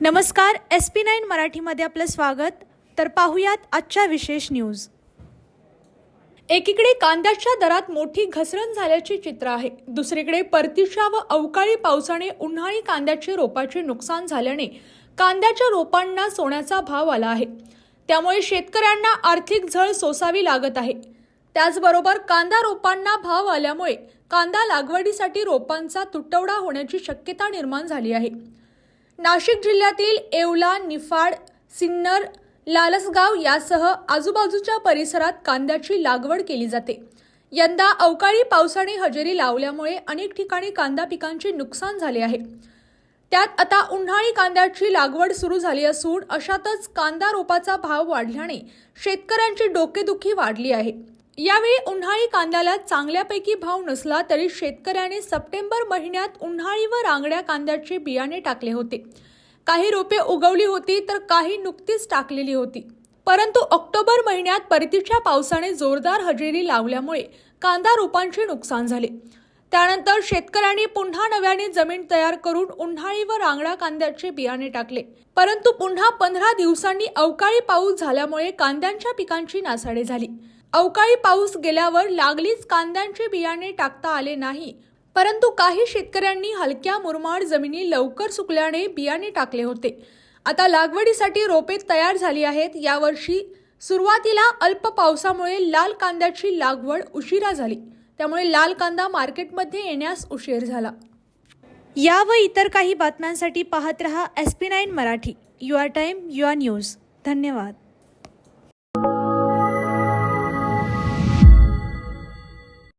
नमस्कार S P nine मराठीमध्ये आपलं स्वागत. तर पाहूयात आजच्या विशेष न्यूज एकीकडे कांद्याच्या दरात मोठी घसरण झाल्याची चित्र आहे. दुसरीकडे परतीच्या व अवकाळी पावसाने उन्हाळी कांद्याचे रोपाचे नुकसान झाल्याने कांद्याच्या रोपांना सोन्याचा भाव आला आहे. त्यामुळे शेतकऱ्यांना आर्थिक झळ सोसावी लागत आहे. त्याचबरोबर कांदा रोपांना भाव आल्यामुळे कांदा लागवडीसाठी रोपांचा तुटवडा होण्याची शक्यता निर्माण झाली आहे. नाशिक जिल्ह्यातील येवला निफाड सिन्नर लालसगाव यासह आजूबाजूच्या परिसरात कांद्याची लागवड केली जाते. यंदा अवकाळी पावसाने हजेरी लावल्यामुळे अनेक ठिकाणी कांदा पिकांचे नुकसान झाले आहे. त्यात आता उन्हाळी कांद्याची लागवड सुरू झाली असून अशातच कांदा रोपाचा भाव वाढल्याने शेतकऱ्यांची डोकेदुखी वाढली आहे. यावेळी उन्हाळी कांद्याला चांगल्यापैकी भाव नसला तरी शेतकऱ्याने सप्टेंबर महिन्यात उन्हाळी व रांगड्या कांद्याचे बियाणे टाकले होते. काही रोपे उगवली होती तर काही नुकतीच टाकलेली होती. परंतु ऑक्टोबर महिन्यात परतीच्या पावसाने जोरदार हजेरी लावल्यामुळे कांदा रोपांचे नुकसान झाले. त्यानंतर शेतकऱ्यांनी पुन्हा नव्याने जमीन तयार करून उन्हाळी व रांगडा कांद्याचे बियाणे टाकले. परंतु पुन्हा पंधरा दिवसांनी अवकाळी पाऊस झाल्यामुळे कांद्यांच्या पिकांची नासाडी झाली. अवकाळी पाऊस गेल्यावर लागलीच कांद्यांचे बियाणे टाकता आले नाही. परंतु काही शेतकऱ्यांनी हलक्या मुरमाड जमिनी लवकर सुकल्याने बियाणे टाकले होते. आता लागवडीसाठी रोपे तयार झाली आहेत. यावर्षी सुरुवातीला अल्प पावसामुळे लाल कांद्याची लागवड उशिरा झाली. त्यामुळे लाल कांदा मार्केटमध्ये येण्यास उशीर झाला. या व इतर काही बातम्यांसाठी पाहत रहा S P nine Marathi. Your time your news. धन्यवाद.